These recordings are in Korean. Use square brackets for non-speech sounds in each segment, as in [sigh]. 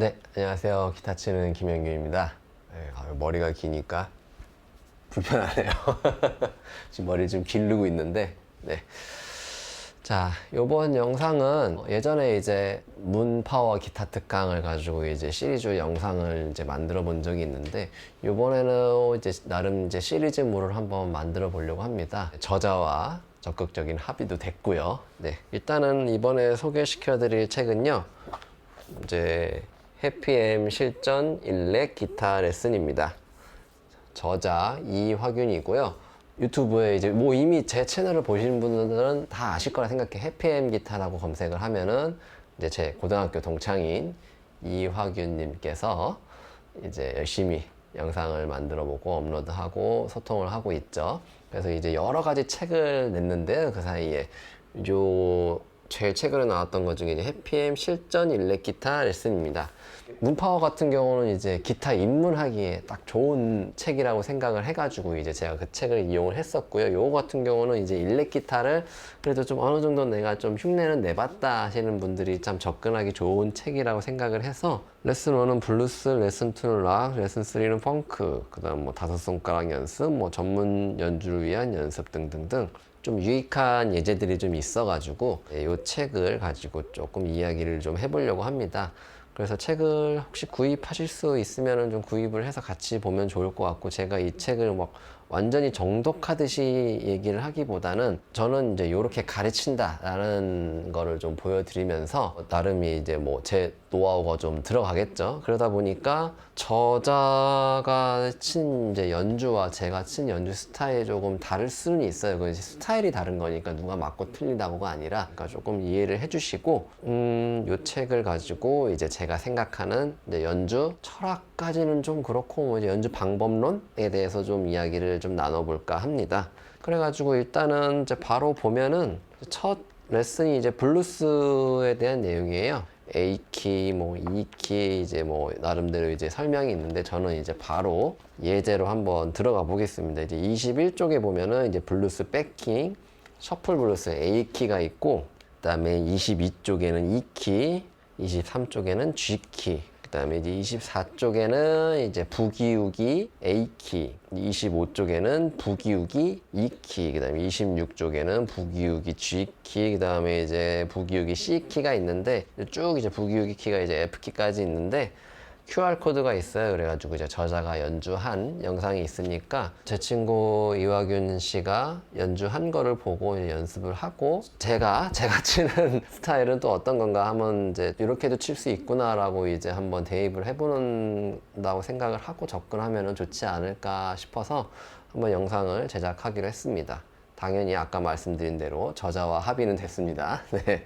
네, 안녕하세요. 기타 치는 김영규입니다. 네, 아, 머리가 기니까 불편하네요. [laughs] 지금 머리 좀 기르고 있는데, 네. 자, 요번 영상은 예전에 이제 문 파워 기타 특강을 가지고 이제 시리즈 영상을 이제 만들어 본 적이 있는데, 요번에는 이제 나름 이제 시리즈물을 한번 만들어 보려고 합니다. 저자와 적극적인 합의도 됐고요. 네. 일단은 이번에 소개시켜 드릴 책은요. 이제 해피엠 실전 일렉 기타 레슨입니다. 저자 이화균이고요. 유튜브에 이제 뭐 이미 제 채널을 보시는 분들은 다 아실 거라 생각해. 해피엠 기타라고 검색을 하면은 이제 제 고등학교 동창인 이화균님께서 이제 열심히 영상을 만들어 보고 업로드하고 소통을 하고 있죠. 그래서 이제 여러 가지 책을 냈는데 그 사이에 요 제일 최근에 나왔던 것 중에 해피엠 실전 일렉 기타 레슨입니다. 문파워 같은 경우는 이제 기타 입문하기에 딱 좋은 책이라고 생각을 해가지고 이제 제가 그 책을 이용을 했었고요. 요거 같은 경우는 이제 일렉 기타를 그래도 좀 어느 정도 내가 좀 흉내는 내봤다 하시는 분들이 참 접근하기 좋은 책이라고 생각을 해서 레슨 1은 블루스, 레슨 2는 락, 레슨 3는 펑크, 그 다음 뭐 다섯 손가락 연습, 뭐 전문 연주를 위한 연습 등등등 좀 유익한 예제들이 좀 있어가지고 이 책을 가지고 조금 이야기를 좀 해보려고 합니다. 그래서 책을 혹시 구입하실 수 있으면 좀 구입을 해서 같이 보면 좋을 것 같고 제가 이 책을 막 완전히 정독하듯이 얘기를 하기보다는 저는 이제 이렇게 가르친다라는 거를 좀 보여드리면서 나름이 이제 뭐 제 노하우가 좀 들어가겠죠. 그러다 보니까 저자가 친 이제 연주와 제가 친 연주 스타일이 조금 다를 수는 있어요. 그 스타일이 다른 거니까 누가 맞고 틀리다고가 아니라 그러니까 조금 이해를 해주시고 음, 요 책을 가지고 이제 제가 생각하는 이제 연주 철학까지는 좀 그렇고 뭐 이제 연주 방법론에 대해서 좀 이야기를 좀 나눠볼까 합니다. 그래가지고 일단은 이제 바로 보면은 첫 레슨이 이제 블루스에 대한 내용이에요. A키, 뭐 E키 이제 뭐 나름대로 이제 설명이 있는데 저는 이제 바로 예제로 한번 들어가 보겠습니다. 이제 21쪽에 보면은 이제 블루스 백킹, 셔플 블루스 A키가 있고 그다음에 22쪽에는 E키, 23쪽에는 G키, 그 다음에 이제 24쪽에는 이제 부기우기 A키, 25쪽에는 부기우기 E키, 그 다음에 26쪽에는 부기우기 G키, 그 다음에 이제 부기우기 C키가 있는데 쭉 이제 부기우기 키가 이제 F키까지 있는데 QR 코드가 있어요. 그래가지고 이제 저자가 연주한 영상이 있으니까 제 친구 이화균 씨가 연주한 거를 보고 연습을 하고 제가 [laughs] 제가 치는 스타일은 또 어떤 건가 하면 이제 이렇게도 칠 수 있구나라고 이제 한번 대입을 해보는다고 생각을 하고 접근하면 좋지 않을까 싶어서 한번 영상을 제작하기로 했습니다. 당연히 아까 말씀드린 대로 저자와 합의는 됐습니다. [laughs] 네.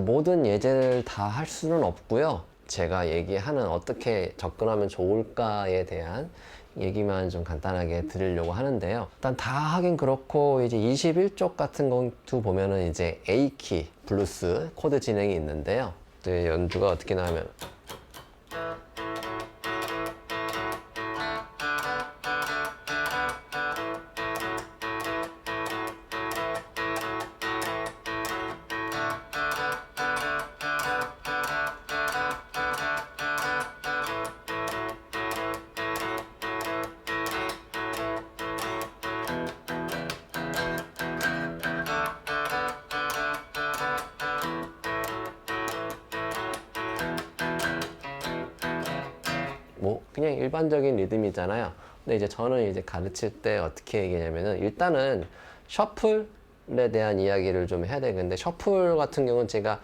모든 예제를 다 할 수는 없고요. 제가 얘기하는 어떻게 접근하면 좋을까에 대한 얘기만 좀 간단하게 드리려고 하는데요. 일단 다 하긴 그렇고 이제 21쪽 같은 것도 보면은 이제 A키 블루스 코드 진행이 있는데요. 네, 연주가 어떻게 나오면 뭐 그냥 일반적인 리듬이잖아요. 근데 이제 저는 이제 가르칠 때 어떻게 얘기냐면은 일단은 셔플에 대한 이야기를 좀 해야 되는데 셔플 같은 경우는 제가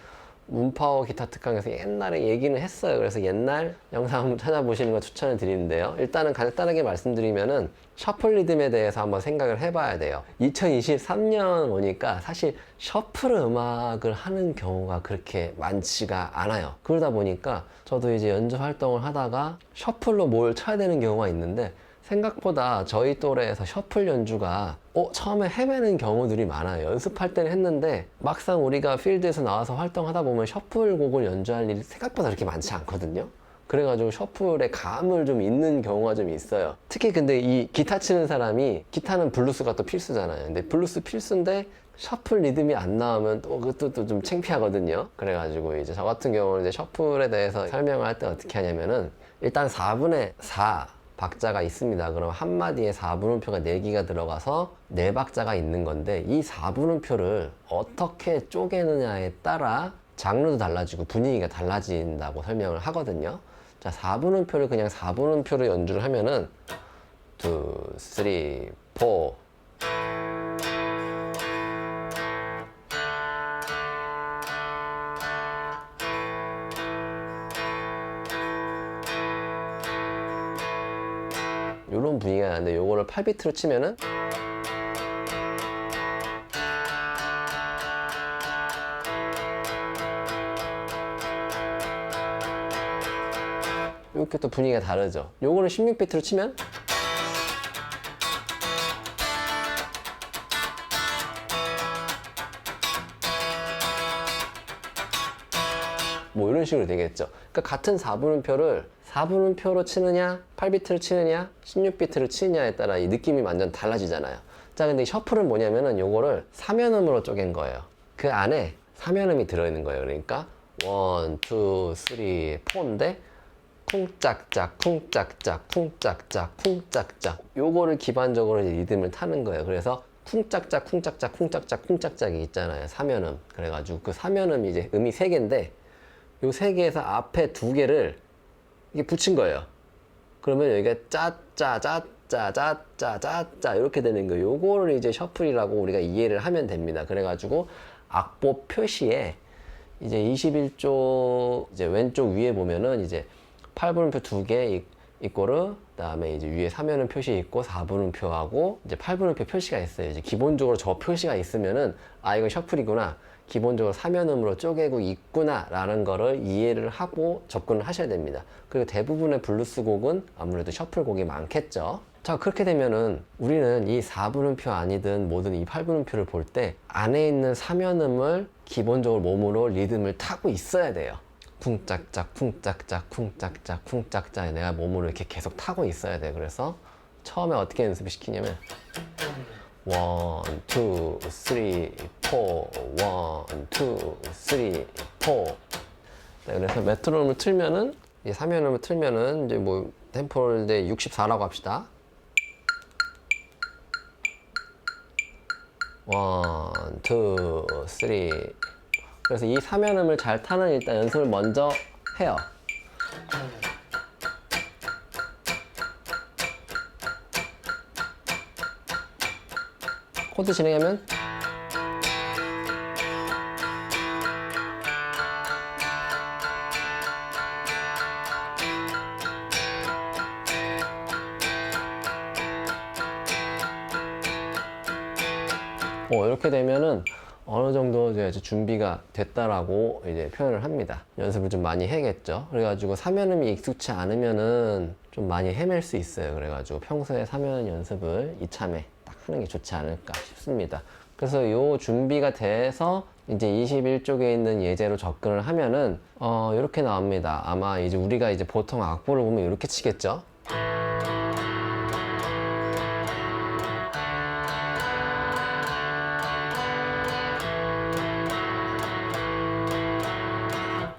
문파워 기타 특강에서 옛날에 얘기는 했어요. 그래서 옛날 영상 한번 찾아보시는 거 추천을 드리는데요. 일단은 간단하게 말씀드리면은 셔플 리듬에 대해서 한번 생각을 해봐야 돼요. 2023년 오니까 사실 셔플 음악을 하는 경우가 그렇게 많지가 않아요. 그러다 보니까 저도 이제 연주 활동을 하다가 셔플로 뭘 쳐야 되는 경우가 있는데 생각보다 저희 또래에서 셔플 연주가 어, 처음에 헤매는 경우들이 많아요. 연습할 때는 했는데 막상 우리가 필드에서 나와서 활동하다 보면 셔플 곡을 연주할 일이 생각보다 그렇게 많지 않거든요. 그래가지고 셔플에 감을 좀 있는 경우가 좀 있어요. 특히 근데 이 기타 치는 사람이 기타는 블루스가 또 필수잖아요. 근데 블루스 필수인데 셔플 리듬이 안 나오면 또 그것도 또 좀 창피하거든요. 그래가지고 이제 저 같은 경우는 이제 셔플에 대해서 설명을 할 때 어떻게 하냐면은 일단 4분의 4 박자가 있습니다. 그럼 한 마디에 4분음표가 4개가 들어가서 4박자가 있는 건데 이 4분음표를 어떻게 쪼개느냐에 따라 장르도 달라지고 분위기가 달라진다고 설명을 하거든요. 자, 4분음표를 그냥 4분음표로 연주를 하면은 2, 3, 4 나는데 요거를 8비트로 치면은 이렇게 또 분위기가 다르죠. 요거를 16비트로 치면 뭐 이런 식으로 되겠죠. 그러니까 같은 4분음표를 4분음표로 치느냐, 8비트를 치느냐, 16비트를 치느냐에 따라 이 느낌이 완전 달라지잖아요. 자, 근데 이 셔플은 뭐냐면은 요거를 3연음으로 쪼갠 거예요. 그 안에 3연음이 들어있는 거예요. 그러니까 1, 2, 3, 4인데 쿵짝짝, 쿵짝짝, 쿵짝짝, 쿵짝짝. 요거를 기반적으로 리듬을 타는 거예요. 그래서 쿵짝짝, 쿵짝짝, 쿵짝짝, 쿵짝짝이 있잖아요. 3연음. 그래가지고 그 3연음이 이제 음이 3개인데 요세 개에서 앞에 두 개를 이게 붙인 거예요. 그러면 여기가 짜짜 짜짜 짜짜 짜짜 이렇게 되는 거예요. 요거를 이제 셔플이라고 우리가 이해를 하면 됩니다. 그래가지고 악보 표시에 이제 21조 이제 왼쪽 위에 보면은 이제 8분음표 두 개 있고를 그다음에 이제 위에 3연음 표시 있고 4분음표하고 이제 8분음표 표시가 있어요. 이제 기본적으로 저 표시가 있으면은 아 이건 셔플이구나. 기본적으로 3연음으로 쪼개고 있구나라는 거를 이해를 하고 접근을 하셔야 됩니다. 그리고 대부분의 블루스 곡은 아무래도 셔플 곡이 많겠죠. 자, 그렇게 되면은 우리는 이 4분음표 아니든 뭐든 이 8분음표를 볼 때 안에 있는 3연음을 기본적으로 몸으로 리듬을 타고 있어야 돼요. 쿵짝짝, 쿵짝짝, 쿵짝짝, 쿵짝짝 내가 몸으로 이렇게 계속 타고 있어야 돼요. 그래서 처음에 어떻게 연습을 시키냐면 원, 투, 쓰리, 포, 원, 투, 쓰리, 포. 네, 그래서 메트로놈을 틀면은 이 3연음을 틀면은 이제 뭐 템포를 이제 64라고 합시다. 원, 투, 쓰리. 그래서 이 3연음을 잘 타는 일단 연습을 먼저 해요. 코드 진행하면 뭐 이렇게 되면은 어느 정도 이제 준비가 됐다라고 이제 표현을 합니다. 연습을 좀 많이 해야겠죠. 그래가지고 3연음이 익숙치 않으면은 좀 많이 헤맬 수 있어요. 그래가지고 평소에 3연 연습을 이참에 딱 하는 게 좋지 않을까 싶습니다. 그래서 요 준비가 돼서 이제 21쪽에 있는 예제로 접근을 하면은 어 이렇게 나옵니다. 아마 이제 우리가 이제 보통 악보를 보면 이렇게 치겠죠.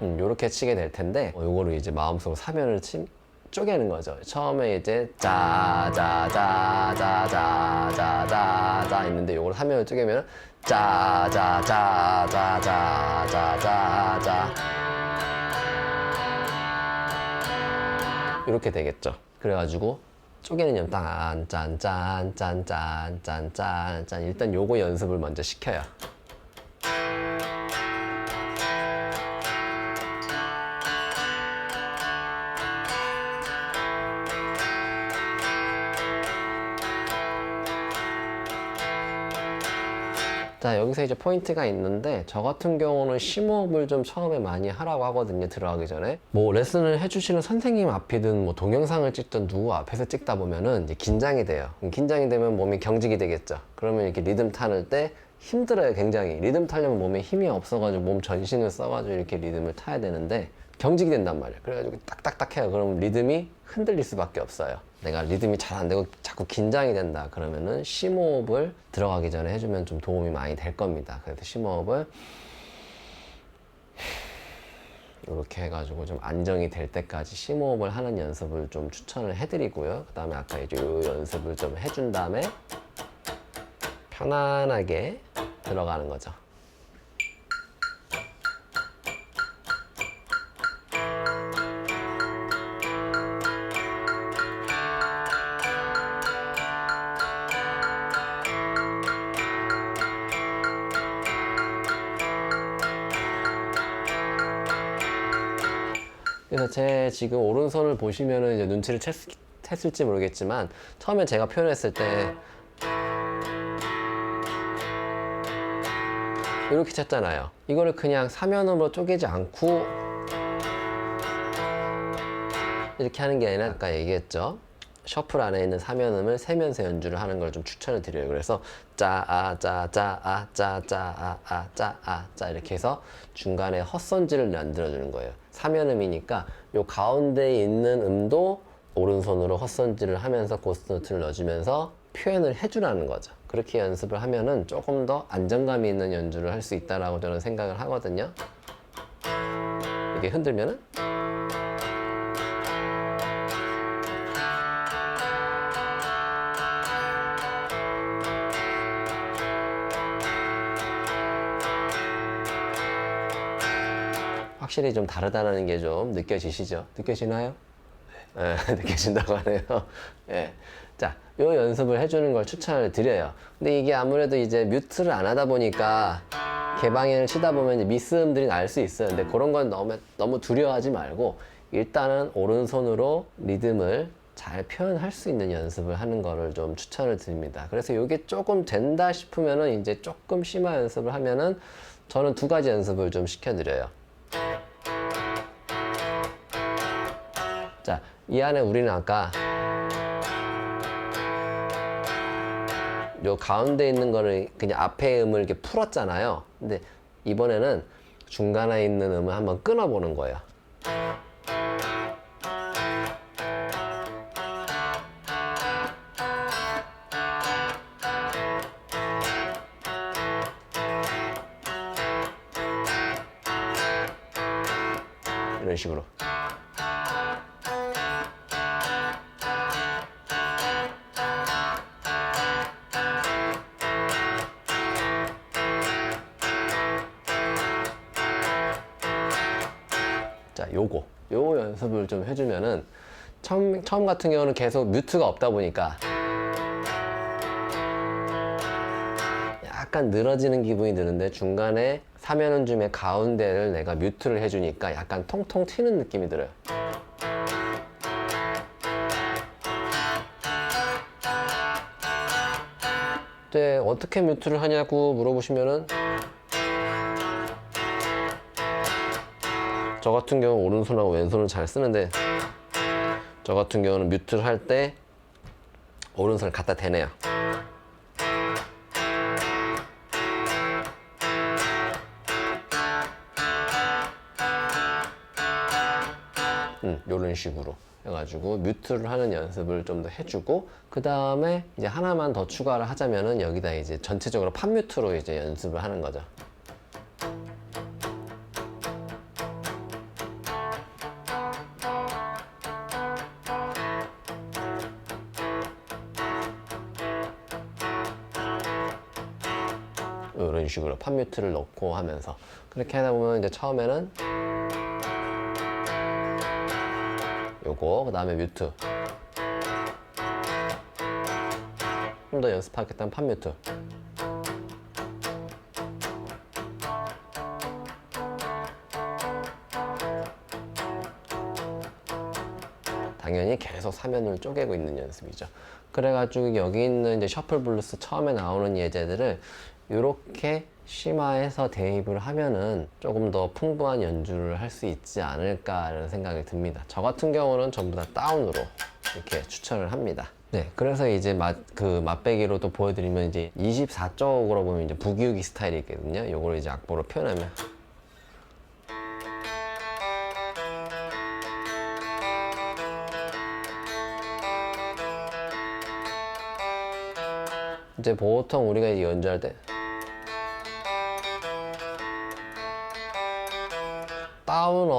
음, 요렇게 치게 될 텐데 어, 요거를 이제 마음속으로 사면을 치, 쪼개는 거죠. 처음에 이제 짜자자자자자자자 있는데 요걸 사면을 쪼개면 짜자자자자자자자 이렇게 되겠죠. 그래가지고 쪼개는 연땅 짠짠짠짠짠짠짠 일단 요거 연습을 먼저 시켜요. 여기서 이제 포인트가 있는데 저 같은 경우는 심호흡을 좀 처음에 많이 하라고 하거든요 들어가기 전에. 뭐 레슨을 해주시는 선생님 앞이든 뭐 동영상을 찍든 누구 앞에서 찍다 보면은 이제 긴장이 돼요. 긴장이 되면 몸이 경직이 되겠죠. 그러면 이렇게 리듬 타는 때 힘들어요, 굉장히. 리듬 타려면 몸에 힘이 없어가지고 몸 전신을 써가지고 이렇게 리듬을 타야 되는데 경직이 된단 말이에요. 그래가지고 딱딱딱 해요. 그럼 리듬이 흔들릴 수밖에 없어요. 내가 리듬이 잘 안 되고 자꾸 긴장이 된다. 그러면은 심호흡을 들어가기 전에 해주면 좀 도움이 많이 될 겁니다. 그래서 심호흡을 이렇게 해가지고 좀 안정이 될 때까지 심호흡을 하는 연습을 좀 추천을 해드리고요. 그 다음에 아까 이제 요 연습을 좀 해준 다음에 편안하게 들어가는 거죠. 그래서 제 지금 오른손을 보시면은 이제 눈치를 챘, 챘을지 모르겠지만 처음에 제가 표현했을 때 이렇게 쳤잖아요. 이거를 그냥 사면으로 쪼개지 않고 이렇게 하는 게 아니라 아까 얘기했죠. 셔플 안에 있는 사면음을 세면서 연주를 하는 걸 좀 추천을 드려요. 그래서 짜아 짜짜아 짜짜아 아 짜아 짜 이렇게 해서 중간에 헛선지를 만들어 주는 거예요. 사면음이니까 요 가운데에 있는 음도 오른손으로 헛선지를 하면서 고스노트를 넣어주면서 표현을 해주라는 거죠. 그렇게 연습을 하면은 조금 더 안정감이 있는 연주를 할 수 있다라고 저는 생각을 하거든요. 이게 흔들면은 확실히 좀 다르다는 게 좀 느껴지시죠? 느껴지나요? 네, [laughs] 느껴진다고 하네요. 예. [laughs] 자, 요 연습을 해주는 걸 추천을 드려요. 근데 이게 아무래도 이제 뮤트를 안 하다 보니까 개방현을 치다 보면 미스음들이 날 수 있어요. 근데 그런 건 너무, 너무 두려워하지 말고 일단은 오른손으로 리듬을 잘 표현할 수 있는 연습을 하는 거를 좀 추천을 드립니다. 그래서 이게 조금 된다 싶으면은 이제 조금 심화 연습을 하면은 저는 두 가지 연습을 좀 시켜드려요. 자, 이 안에 우리는 아까 요 가운데 있는 거를 그냥 앞에 음을 이렇게 풀었잖아요. 근데 이번에는 중간에 있는 음을 한번 끊어보는 거예요. 식으로. 자, 요거. 요 연습을 좀 해주면은 처음, 처음 같은 경우는 계속 뮤트가 없다 보니까 약간 늘어지는 기분이 드는데 중간에 사면은 줌의 가운데를 내가 뮤트를 해주니까 약간 통통 튀는 느낌이 들어요. 네, 어떻게 뮤트를 하냐고 물어보시면은 저 같은 경우는 오른손하고 왼손을 잘 쓰는데 저 같은 경우는 뮤트를 할 때 오른손을 갖다 대네요. 음, 이런 식으로 해가지고 뮤트를 하는 연습을 좀 더 해주고 그 다음에 이제 하나만 더 추가를 하자면은 여기다 이제 전체적으로 팝뮤트로 이제 연습을 하는 거죠. 이런 식으로 팝뮤트를 넣고 하면서 그렇게 하다 보면 이제 처음에는 요거 그 다음에 뮤트 좀 더 연습하겠다면 팝뮤트 당연히 계속 사면을 쪼개고 있는 연습이죠. 그래가지고 여기 있는 이제 셔플 블루스 처음에 나오는 예제들을 이렇게 심화해서 대입을 하면은 조금 더 풍부한 연주를 할 수 있지 않을까라는 생각이 듭니다. 저 같은 경우는 전부 다 다운으로 이렇게 추천을 합니다. 네, 그래서 이제 맛, 그 맛배기로 또 보여드리면 이제 24쪽으로 보면 이제 부기우기 스타일이 있거든요. 요거를 이제 악보로 표현하면. 이제 보통 우리가 이제 연주할 때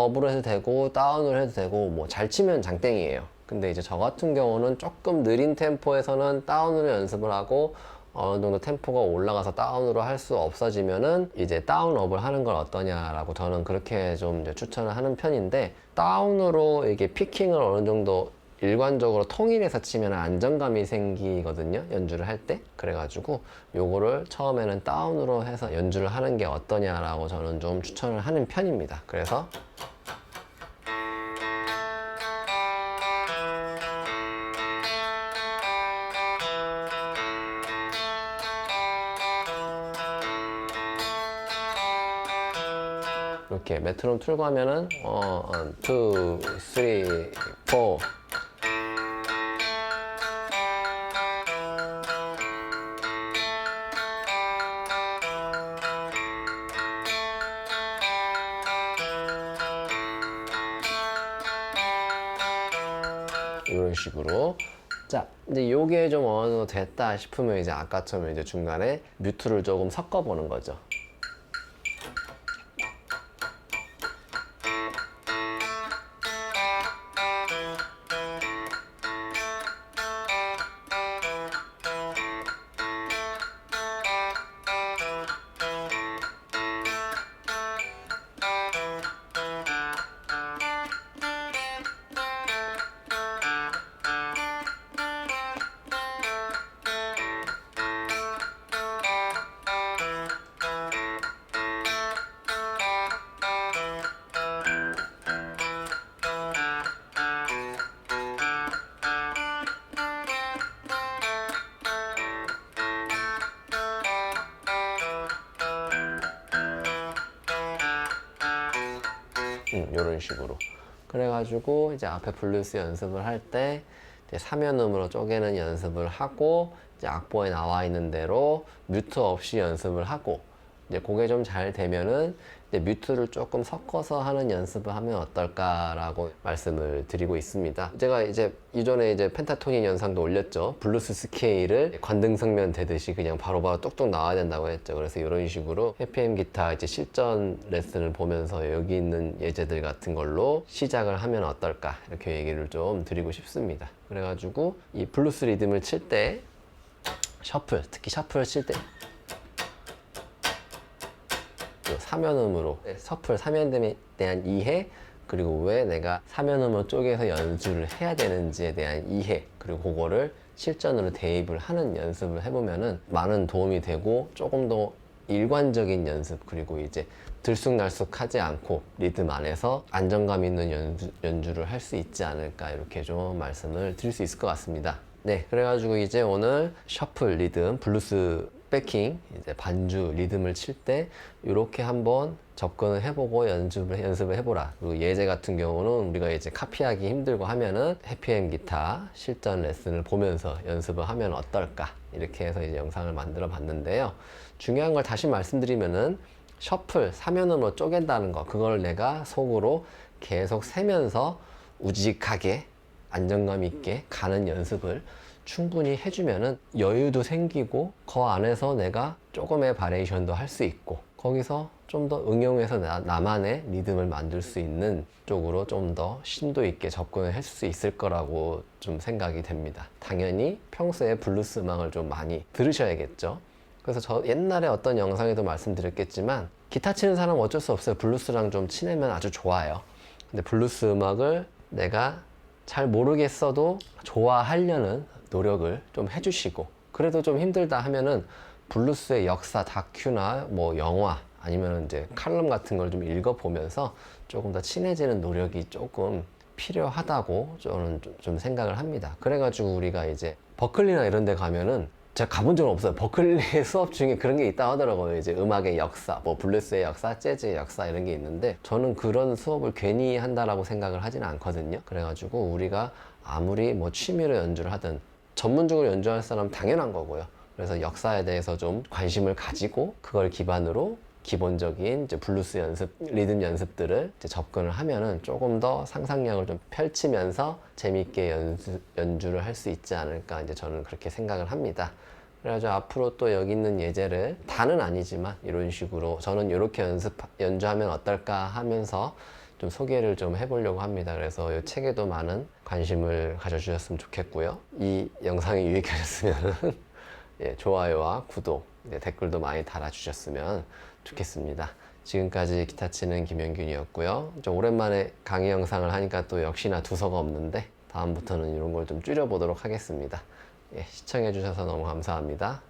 업으로 해도 되고 다운을 해도 되고 뭐 잘 치면 장땡이에요. 근데 이제 저 같은 경우는 조금 느린 템포에서는 다운으로 연습을 하고 어느 정도 템포가 올라가서 다운으로 할 수 없어지면은 이제 다운 업을 하는 건 어떠냐라고 저는 그렇게 좀 추천을 하는 편인데 다운으로 이게 피킹을 어느 정도 일관적으로 통일해서 치면 안정감이 생기거든요 연주를 할 때 그래가지고 요거를 처음에는 다운으로 해서 연주를 하는 게 어떠냐라고 저는 좀 추천을 하는 편입니다 그래서 이렇게 메트론 틀고 하면은 어, 원, 투, 쓰리, 포 이런 식으로. 자 이제 요게 좀 어느 정도 됐다 싶으면 이제 아까처럼 이제 중간에 뮤트를 조금 섞어 보는 거죠 음, 이런 식으로. 그래가지고 이제 앞에 블루스 연습을 할 때 이제 사면음으로 쪼개는 연습을 하고 이제 악보에 나와 있는 대로 뮤트 없이 연습을 하고 이제 그게 좀 잘 되면은 이제 뮤트를 조금 섞어서 하는 연습을 하면 어떨까라고 말씀을 드리고 있습니다. 제가 이제 이전에 이제 펜타토닉 영상도 올렸죠. 블루스 스케일을 관등성면 되듯이 그냥 바로바로 뚝뚝 나와야 된다고 했죠. 그래서 이런 식으로 해피엠 기타 이제 실전 레슨을 보면서 여기 있는 예제들 같은 걸로 시작을 하면 어떨까 이렇게 얘기를 좀 드리고 싶습니다. 그래가지고 이 블루스 리듬을 칠 때 셔플 특히 셔플 칠때 그 사면음으로 서플 사면됨에 대한 이해 그리고 왜 내가 사면음으로 쪼개서 연주를 해야 되는지에 대한 이해 그리고 그거를 실전으로 대입을 하는 연습을 해보면은 많은 도움이 되고 조금 더 일관적인 연습 그리고 이제 들쑥날쑥하지 않고 리듬 안에서 안정감 있는 연주, 연주를 할 수 있지 않을까 이렇게 좀 말씀을 드릴 수 있을 것 같습니다. 네, 그래가지고 이제 오늘 셔플 리듬 블루스 백킹 이제 반주 리듬을 칠 때 이렇게 한번 접근을 해보고 연습을 연습을 해보라. 그리고 예제 같은 경우는 우리가 이제 카피하기 힘들고 하면은 해피엠 기타 실전 레슨을 보면서 연습을 하면 어떨까 이렇게 해서 이제 영상을 만들어 봤는데요. 중요한 걸 다시 말씀드리면은 셔플 사면으로 쪼갠다는 거 그걸 내가 속으로 계속 세면서 우직하게 안정감 있게 가는 연습을 충분히 해주면은 여유도 생기고 그 안에서 내가 조금의 바레이션도 할 수 있고 거기서 좀 더 응용해서 나, 나만의 리듬을 만들 수 있는 쪽으로 좀 더 심도 있게 접근을 할 수 있을 거라고 좀 생각이 됩니다. 당연히 평소에 블루스 음악을 좀 많이 들으셔야겠죠. 그래서 저 옛날에 어떤 영상에도 말씀드렸겠지만 기타 치는 사람은 어쩔 수 없어요. 블루스랑 좀 친하면 아주 좋아요. 근데 블루스 음악을 내가 잘 모르겠어도 좋아하려는 노력을 좀 해주시고 그래도 좀 힘들다 하면은 블루스의 역사 다큐나 뭐 영화 아니면 이제 칼럼 같은 걸 좀 읽어보면서 조금 더 친해지는 노력이 조금 필요하다고 저는 좀- 좀 생각을 합니다. 그래가지고 우리가 이제 버클리나 이런 데 가면은 제가 가본 적은 없어요. 버클리 [laughs] 수업 중에 그런 게 있다 하더라고요. 이제 음악의 역사, 뭐 블루스의 역사, 재즈의 역사 이런 게 있는데 저는 그런 수업을 괜히 한다라고 생각을 하지는 않거든요. 그래가지고 우리가 아무리 뭐 취미로 연주를 하든 전문적으로 연주할 사람 당연한 거고요. 그래서 역사에 대해서 좀 관심을 가지고 그걸 기반으로 기본적인 이제 블루스 연습, 리듬 연습들을 이제 접근을 하면은 조금 더 상상력을 좀 펼치면서 재미있게 연주, 연주를 할 수 있지 않을까 이제 저는 그렇게 생각을 합니다. 그래가지고 앞으로 또 여기 있는 예제를 다는 아니지만 이런 식으로 저는 이렇게 연습 연주하면 어떨까 하면서 좀 소개를 좀 해보려고 합니다. 그래서 이 책에도 많은 관심을 가져주셨으면 좋겠고요. 이 영상이 유익하셨으면 [laughs] 예, 좋아요와 구독, 네, 댓글도 많이 달아주셨으면 좋겠습니다. 지금까지 기타 치는 김영균이었고요. 좀 오랜만에 강의 영상을 하니까 또 역시나 두서가 없는데 다음부터는 이런 걸 좀 줄여보도록 하겠습니다. 예, 시청해주셔서 너무 감사합니다.